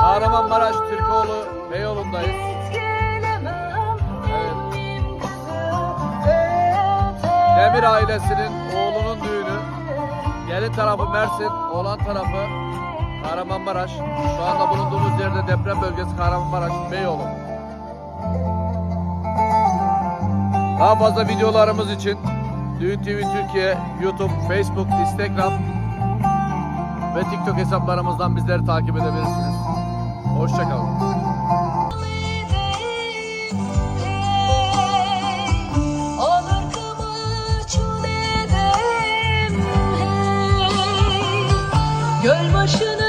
Kahramanmaraş Türkoğlu Beyoğlu'ndayız. Evet. Demir ailesinin oğlunun düğünü. Gelin tarafı Mersin, oğlan tarafı Kahramanmaraş. Şu anda bulunduğumuz yerde deprem bölgesi Kahramanmaraş, Beyoğlu. Daha fazla videolarımız için Düğün TV Türkiye, YouTube, Facebook, Instagram ve TikTok hesaplarımızdan bizleri takip edebilirsiniz. Hoşçakalın. Göl başına